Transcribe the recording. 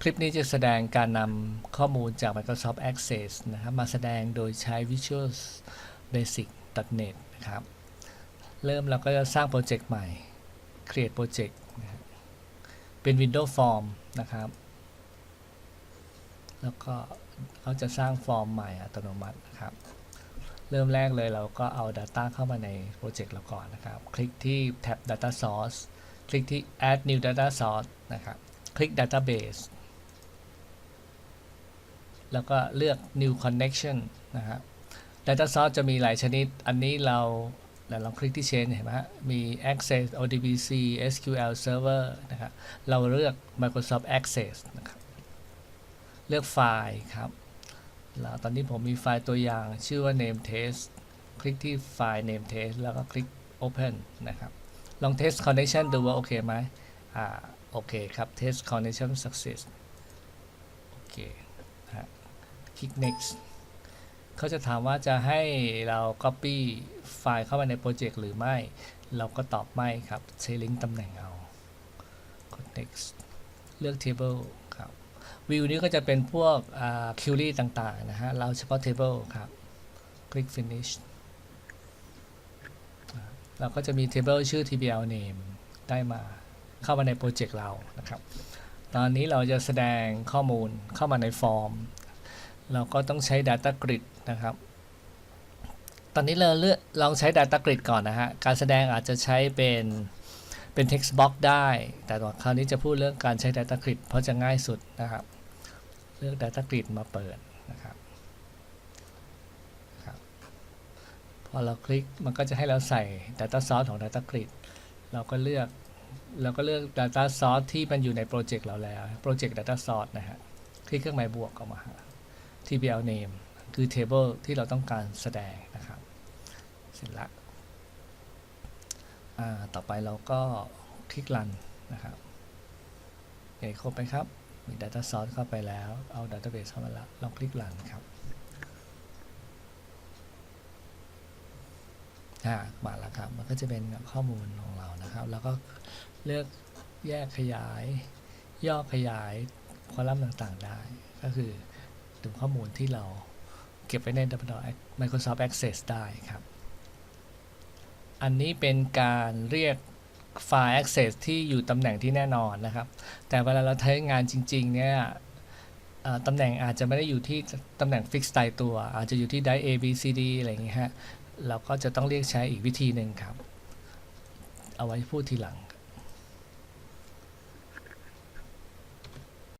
คลิปนี้จะแสดงการนำข้อมูลจาก Microsoft Access นะครับ มาแสดงโดยใช้ Visual Basic .NET นะครับ เริ่มเราก็จะสร้างโปรเจกต์ใหม่ Create Project นะเป็น Windows Form นะครับ แล้วก็เขาจะสร้างฟอร์มใหม่อัตโนมัตินะครับ เริ่มแรกเลยเราก็เอา Data เข้ามาในโปรเจกต์เราก่อนนะครับ คลิกที่แท็บ Data Source คลิกที่ Add New Data Source นะครับ คลิก Database แล้วก็เลือก New Connection นะครับ Data Source จะมีหลายชนิด อันนี้เราเราลองคลิกที่ Change เห็นไหมฮะ มี Access ODBC SQL Server นะครับ เราเลือก Microsoft Access นะครับ เลือกไฟล์ครับ แล้วตอนนี้ผมมีไฟล์ตัวอย่างชื่อว่า name test คลิกที่ไฟล์ name test แล้วก็คลิก open นะครับ ลอง test connection ดูว่าโอเคไหมอ่า โอเคครับ test connection success โอเค คลิก next เขาจะถามว่าจะให้เรา copy ไฟล์เข้ามาในโปรเจกต์หรือไม่ เราก็ตอบไม่ครับใช้ลิงก์ตำแหน่งเอากด next เลือก table ครับวิวนี้ก็จะเป็นพวกคิวรี่ต่างๆนะฮะ เราเฉพาะ table ครับ คลิก finish เราก็จะมี table ชื่อ tbl name ได้มาเข้ามาในโปรเจกต์เรานะครับ ตอนนี้เราจะแสดงข้อมูลเข้ามาในฟอร์ม เราก็ต้องใช้ data grid นะครับ ตอนนี้เราเลือกลองใช้ data grid ก่อนนะฮะ การแสดงอาจจะใช้เป็นเป็น text box ได้ แต่คราวนี้จะพูดเรื่องการใช้ data grid เพราะจะง่ายสุดนะครับ เลือก Data Grid มาเปิดนะครับครับพอเราคลิกมันก็จะให้เราใส่ Data Source ของ Data Grid เราก็เลือก เราก็เลือก Data Source ที่มันอยู่ในโปรเจกต์เราแล้ว Project Data Source นะฮะ คลิกเครื่องหมายบวกออกมา TBL name คือ Table ที่เราต้องการแสดงนะครับ เสร็จละต่อไปเราก็คลิก Run นะครับโอเคครบไหมครับ มี Data Source เข้าไปแล้ว เอา Database เข้ามาแล้วลองคลิก Run ครับ อ่ามาแล้วครับ มันก็จะเป็นข้อมูลของเรานะครับ แล้วก็เลือกแยกขยาย ย่อขยายคอลัมน์ต่างๆได้ ก็คือดูข้อมูลที่เราเก็บไว้ใน Microsoft Access ได้ครับ อันนี้เป็นการเรียกไฟล์ Access ที่อยู่ตำแหน่งที่แน่นอนนะครับ แต่เวลาเราใช้งานจริง ๆ เนี่ยตำแหน่งอาจจะไม่ได้อยู่ที่ตำแหน่งฟิกซ์ตายตัว อาจจะอยู่ที่ได A B C D อะไรอย่างเงี้ยฮะ เราก็จะต้องเรียกใช้อีกวิธีหนึ่งครับ เอาไว้พูดทีหลัง